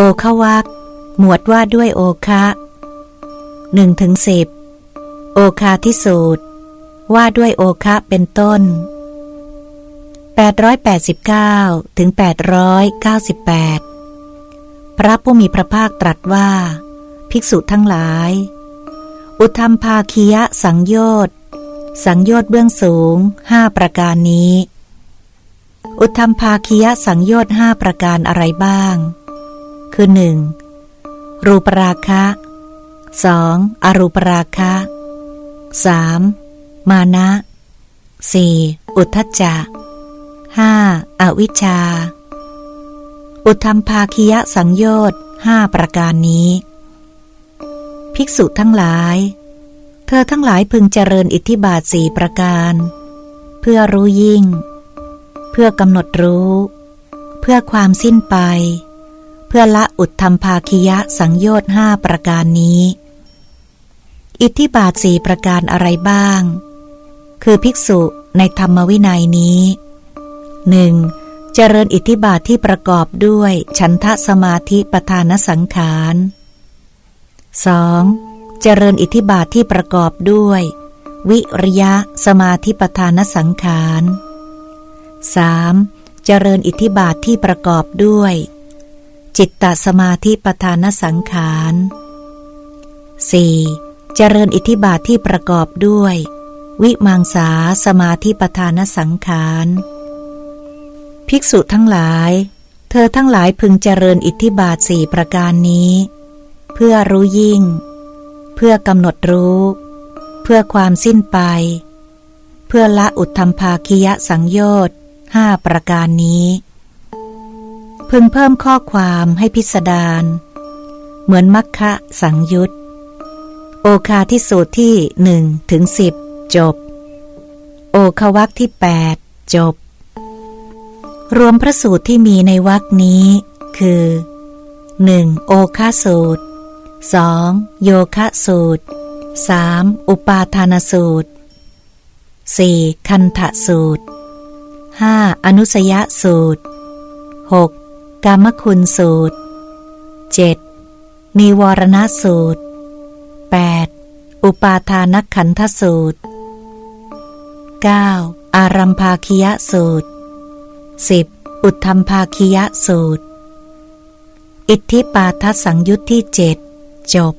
โอควักหมวดว่าด้วยโอคะหนึ่งถึงสิบโอคาที่สูตร ว่าด้วยโอคะเป็นต้น 889 ถึง 898 พระผู้มีพระภาคตรัสว่า ภิกษุทั้งหลาย อุทธรรมภาคียะสังโยชน์สังโยชน์เบื้องสูงห้าประการนี้ อุทธรรมภาคียะสังโยชน์ห้าประการอะไรบ้าง คือหนึ่งรูปราคะสองอรูปราคะสามมานะสี่อุทธัจจะห้าอวิชชา อุทธรรมภาคียสังโยชน์ห้าประการนี้ ภิกษุทั้งหลาย เธอทั้งหลายพึงเจริญอิทธิบาทสี่ประการ เพื่อรู้ยิ่ง เพื่อกำหนดรู้ เพื่อความสิ้นไป เพื่อละอุทธรรมภาคียะสังโยชน์ห้าประการนี้ อิทธิบาทสี่ประการอะไรบ้าง คือภิกษุในธรรมวินัยนี้หนึ่งเจริญอิทธิบาทที่ประกอบด้วยฉันทะสมาธิประธานสังขาร 2. เจริญอิทธิบาทที่ประกอบด้วย วิริยะสมาธิประธานสังขาร 3. เจริญอิทธิบาทที่ประกอบด้วย จิตตสมาธิประธานสังขาร 4. เจริญอิทธิบาทที่ประกอบด้วย วิมังสาสมาธิประธานสังขาร ภิกษุทั้งหลาย เธอทั้งหลายพึงเจริญอิทธิบาทสี่ประการนี้ เพื่อรู้ยิ่ง เพื่อกำหนดรู้ เพื่อความสิ้นไป เพื่อละอุทธรรมภาคียะสังโยชน์ห้าประการนี้ พึงเพิ่มข้อความให้พิสดารเหมือนมัคคะสังยุตโอคาที่สูตรที่หนึ่งถึงสิบจบ โอควักที่แปดจบ รวมพระสูตรที่มีในวรรคนี้ คือ 1. โอคาสูตร 2. โยคะสูตร 3. อุปาทานสูตร 4. คันทะสูตร 5. อนุสยสูตร 6. กามคุณสูตร 7. นิวรณสูตร 8. อุปาทานขันธสูตร 9. อารัมภาคิยสูตร 10. อุทธรมภาคิยสูตร อิทธิปาทสังยุตที่เจ็ดจบ